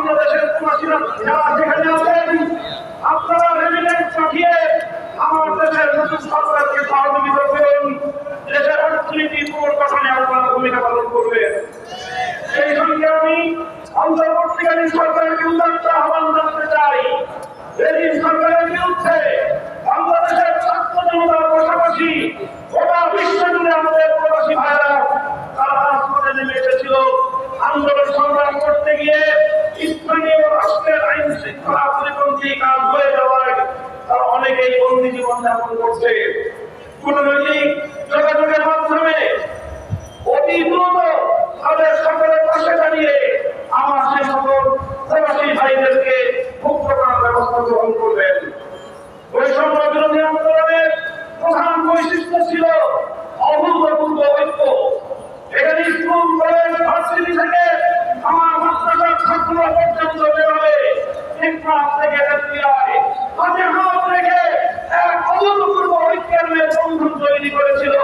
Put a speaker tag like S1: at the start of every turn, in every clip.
S1: বাংলাদেশের প্রবাসীরা যারা সেখানে আছেন, আপনারা রেমিটেন্স পাঠিয়ে আমার দেশের নতুন সরকারকে সহযোগিতা করুন। দেশের অর্থনীতি পুনর্গঠনে আপনারা ভূমিকা পালন করবেন। সেই সঙ্গে আমি অন্তর্বর্তীকালীন সরকারকে উদাত্ত আহ্বান জানাতে চাই। রেজিম সরকারের বিরুদ্ধে বাংলাদেশের ছাত্র জনতার পাশাপাশি গোটা বিশ্ব জুড়ে আমাদের প্রবাসী ভাইরা তারা রাজপথে নেমে এসেছিল। আন্দোলন জীবন করছে। যোগাযোগের মাধ্যমে অতি দ্রুত সকলের পাশে দাঁড়িয়ে আমার সে সকল প্রবাসী তৈরি করেছিল।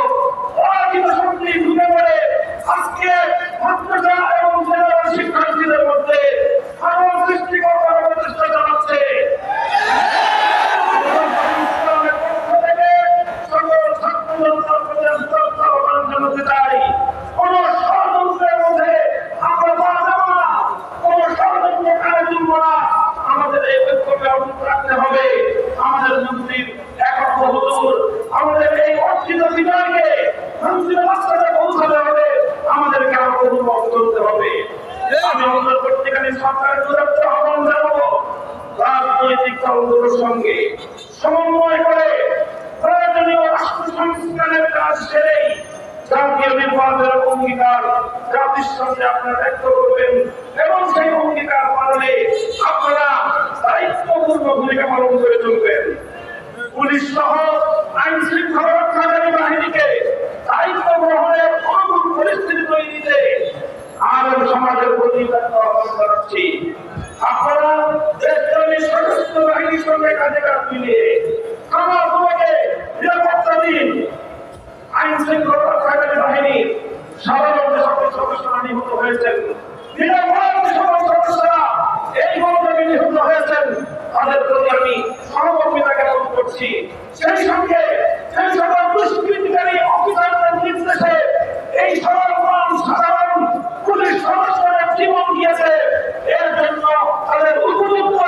S1: আজকে মাদ্রাসা এবং জেলার শিক্ষার্থীদের মধ্যে আরও সৃষ্টি করবার প্রচেষ্টা চালাচ্ছে সকল ছাত্র সঙ্গে সমন্বয় করে প্রয়োজনীয় রাষ্ট্র সংস্কারের কাজ সেরেই জাতীয় নির্বাচনের অঙ্গীকার জাতির সঙ্গে আপনারা ব্যক্ত করবেন এবং সেই অঙ্গীকার পালনে আপনারা দায়িত্বপূর্ণ ভূমিকা পালন করে চলবেন পুলিশ সহ আইন শৃঙ্খলা রক্ষাকারী বাহিনীকে দায়িত্ব গ্রহণের অনুকূল পরিস্থিতি তৈরিতে আরব সমাজের প্রতি আহ্বান জানাচ্ছি আপনারা দেশপ্রেমী সশস্ত্র বাহিনীর সঙ্গে কাজে কাজ মিলিয়ে আমার তোমাকে নিরাপত্তা দিন আইন শৃঙ্খলা বাহিনীর সাধারণ সদস্যরা নিহত হয়েছেন নিরাপদ যে সকল সদস্যরা এই ঘটনাকে নিহত হয়েছেন তাদের প্রতি আমি সহমর্মিতা জ্ঞাপন করছি সেই সঙ্গে সেই সকল দুষ্কৃতিকারী অফিসারদের নির্দেশে এই সরল সাধারণ পুলিশ সদস্যরা জীবন দিয়েছে এর জন্য তাদের উপযুক্ত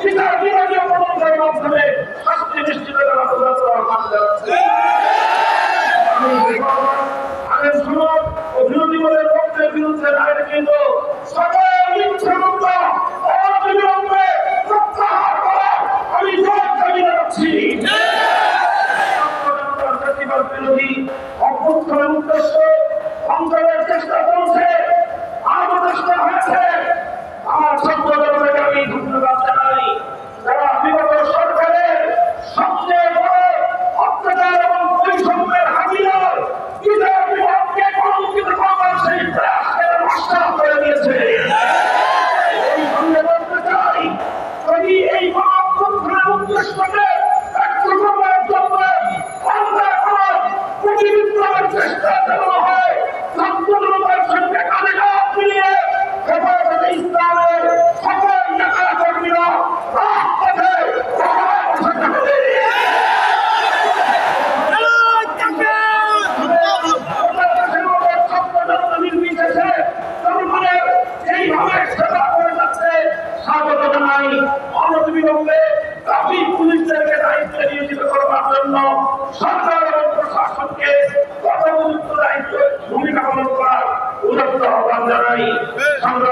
S1: বিচার বিভাগীয় তদন্তের মাধ্যমে শাস্তি নিশ্চিত করার প্রয়াস আহ্বান জানাচ্ছি আগের সময় ও বিরোধী দলের পক্ষের বিরুদ্ধে কিন্তু সকল মিথ্যামুক্ত অবিলম্বে প্রত্যাহার করা আমি জোর দাবি জানাচ্ছি প্রতিবাদ